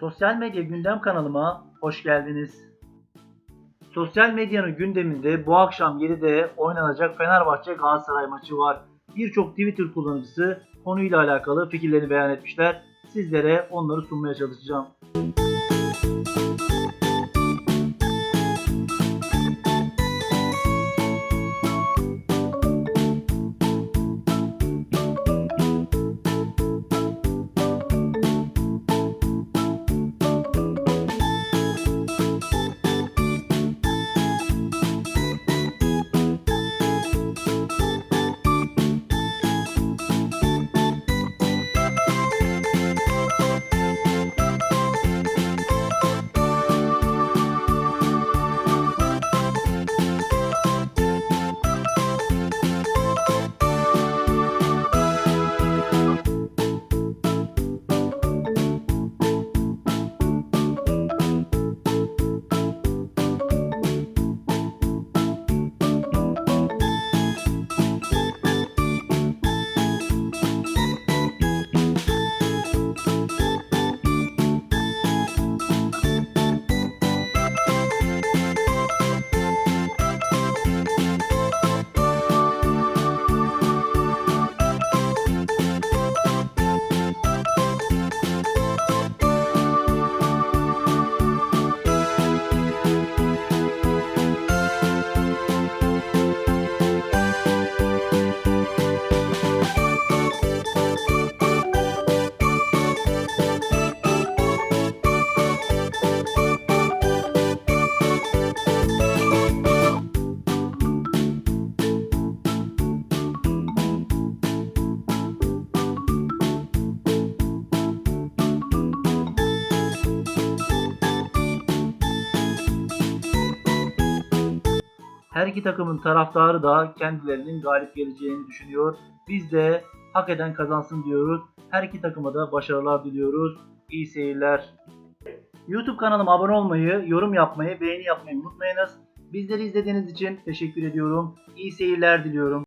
Sosyal Medya Gündem kanalıma hoş geldiniz. Sosyal medyanın gündeminde bu akşam 7'de oynanacak Fenerbahçe Galatasaray maçı var. Birçok Twitter kullanıcısı konuyla alakalı fikirlerini beyan etmişler. Sizlere onları sunmaya çalışacağım. Her iki takımın taraftarı da kendilerinin galip geleceğini düşünüyor. Biz de hak eden kazansın diyoruz. Her iki takıma da başarılar diliyoruz. İyi seyirler. YouTube kanalıma abone olmayı, yorum yapmayı, beğeni yapmayı unutmayınız. Bizleri izlediğiniz için teşekkür ediyorum. İyi seyirler diliyorum.